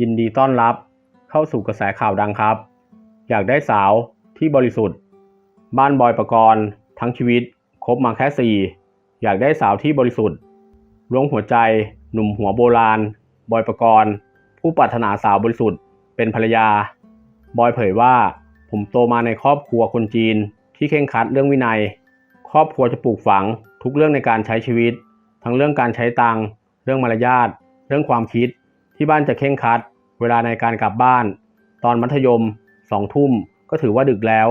ยินดีต้อนรับเข้าสู่กระแสข่าวดังครับ อยากได้สาวที่บริสุทธิ์ บ้านบอยประกรณ์ทั้งชีวิตคบมาแค่สี่อยากได้สาวที่บริสุทธิ์ล้วงหัวใจ หนุ่มหัวโบราณ บอยประกรณ์ ผู้ปรารถนาสาวบริสุทธิ์ เป็นภรรยา บอยเผยว่า ผมโตมาในครอบครัวคนจีนที่เคร่งครัดเรื่องวินัย ครอบครัวจะปลูกฝังทุกเรื่องในการใช้ชีวิต ทั้งเรื่องการใช้ตังค์เรื่องมารยาท เรื่องความคิด ที่บ้านจะเคร่งคัด เวลาในการกลับบ้าน ตอนมัธยมสองทุ่มก็ถือว่าดึกแล้ว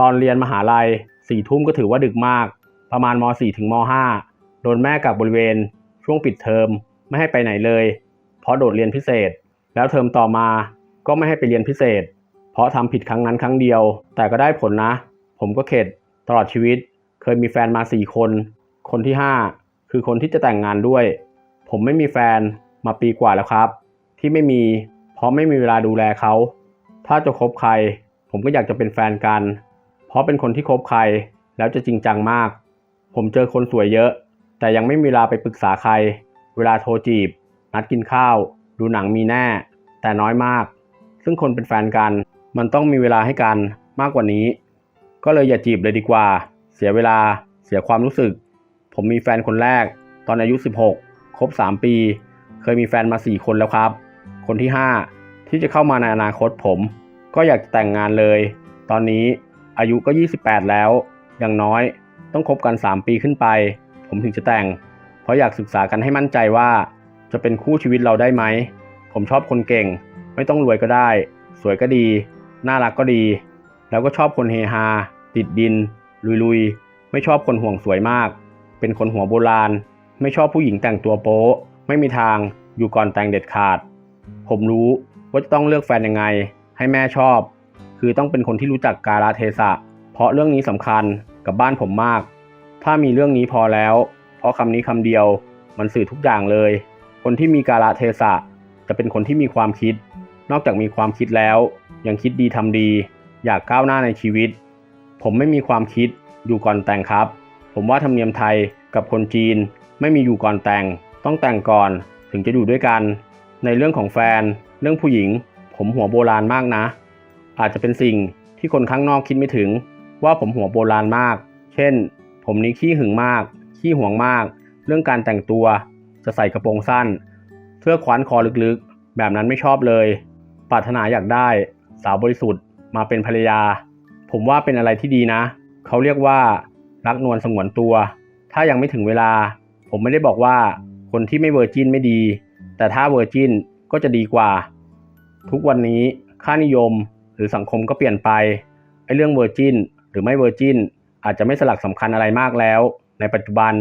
ตอนเรียนมหาลัยสี่ทุ่มก็ถือว่าดึกมาก ประมาณม .4 ถึงม .5 โดนแม่กักบริเวณ ช่วงปิดเทอมไม่ให้ไปไหนเลย เพราะโดดเรียนพิเศษ แล้วเทอมต่อมาก็ไม่ให้ไปเรียนพิเศษ เพราะทำผิดครั้งนั้นครั้งเดียว แต่ก็ได้ผลนะ ผมก็เข็ดตลอดชีวิต เคยมีแฟนมาสี่คน คนที่ห้าคือคนที่จะแต่งงานด้วย ผมไม่มีแฟน มาปีกว่าแล้วครับ ที่ไม่มีเพราะไม่มีเวลาดูแลเขา ถ้าจะคบใคร ผมก็อยากจะเป็นแฟนกัน เพราะเป็นคนที่คบใครแล้วจะจริงจังมาก ผมเจอคนสวยเยอะ แต่ยังไม่มีเวลาไปปรึกษาใคร เวลาโทรจีบ นัดกินข้าว ดูหนังมีแน่ แต่น้อยมาก ซึ่งคนเป็นแฟนกัน มันต้องมีเวลาให้กันมากกว่านี้ ก็เลยอย่าจีบเลยดีกว่า เสียเวลาเสียความรู้สึก ผมมีแฟนคนแรก ตอนอายุ 16ครบ3 ปี เคยมีแฟนมา 4 คนแล้วครับ คนที่ 5 ที่จะเข้ามาในอนาคตผม ก็อยากแต่งงานเลย ตอนนี้อายุก็ 28 แล้ว อย่างน้อยต้องคบกัน 3 ปีขึ้นไป ผมถึงจะแต่ง เพราะอยากศึกษากันให้มั่นใจว่า จะเป็นคู่ชีวิตเราได้ไหม ผมชอบคนเก่ง ไม่ต้องรวยก็ได้ สวยก็ดี น่ารักก็ดี แล้วก็ชอบคนเฮฮา ติดดิน ลุยๆ ไม่ชอบคนห่วงสวยมาก เป็นคนหัวโบราณ ไม่ชอบผู้หญิงแต่งตัวโป๊ ไม่มีทางอยู่ก่อนแต่งเด็ดขาด ผมรู้ว่าจะต้องเลือกแฟนยังไง ให้แม่ชอบ คือต้องเป็นคนที่รู้จักกาลเทศะ เพราะเรื่องนี้สำคัญกับบ้านผมมาก ถ้ามีเรื่องนี้พอแล้ว เพราะคำนี้คำเดียวมันสื่อทุกอย่างเลย คนที่มีกาลเทศะ จะเป็นคนที่มีความคิด นอกจากมีความคิดแล้ว ยังคิดดีทำดี อยากก้าวหน้าในชีวิต ผมไม่มีความคิดอยู่ก่อนแต่งครับ ผมว่าธรรมเนียมไทยกับคนจีนไม่มีอยู่ก่อนแต่ง ต้องแต่งก่อนถึงจะอยู่ด้วยกัน ในเรื่องของแฟน เรื่องผู้หญิง ผมหัวโบราณมากนะ อาจจะเป็นสิ่งที่คนข้างนอกคิดไม่ถึง ว่าผมหัวโบราณมาก เช่น ผมนี้ขี้หึงมาก ขี้หวงมาก เรื่องการแต่งตัว จะใส่กระโปรงสั้น เสื้อคว้านคอลึกๆ แบบนั้นไม่ชอบเลย ปรารถนาอยากได้ สาวบริสุทธิ์มาเป็นภรรยา ผมว่าเป็นอะไรที่ดีนะ เขาเรียกว่ารักนวลสงวนตัว ถ้ายังไม่ถึงเวลา ผมไม่ได้บอกว่า คนที่ไม่เวอร์จินไม่ดี แต่ถ้าเวอร์จินก็จะดีกว่า ทุกวันนี้ค่านิยมหรือสังคมก็เปลี่ยนไปไอ้เรื่องเวอร์จินหรือไม่เวอร์จินอาจจะไม่สลักสำคัญอะไรมากแล้ว ในปัจจุบัน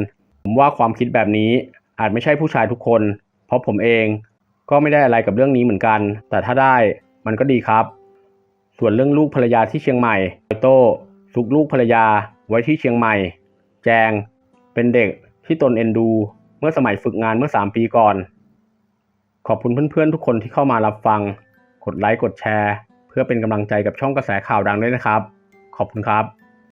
ผมว่าความคิดแบบนี้อาจไม่ใช่ผู้ชายทุกคน เพราะผมเองก็ไม่ได้อะไรกับเรื่องนี้เหมือนกัน แต่ถ้าได้มันก็ดีครับ ส่วนเรื่องลูกภรรยาที่เชียงใหม่โต้ซุกลูกภรรยาไว้ที่เชียงใหม่ แจง เป็นเด็กที่ตนเอ็นดู มื่อสมัยฝึกงานเมื่อ 3 ปีก่อน ขอบคุณเพื่อนๆ ทุกคนที่เข้ามารับฟัง กดไลค์กดแชร์ เพื่อเป็นกำลังใจกับช่องกระแสข่าวดังด้วยนะครับ ขอบคุณครับ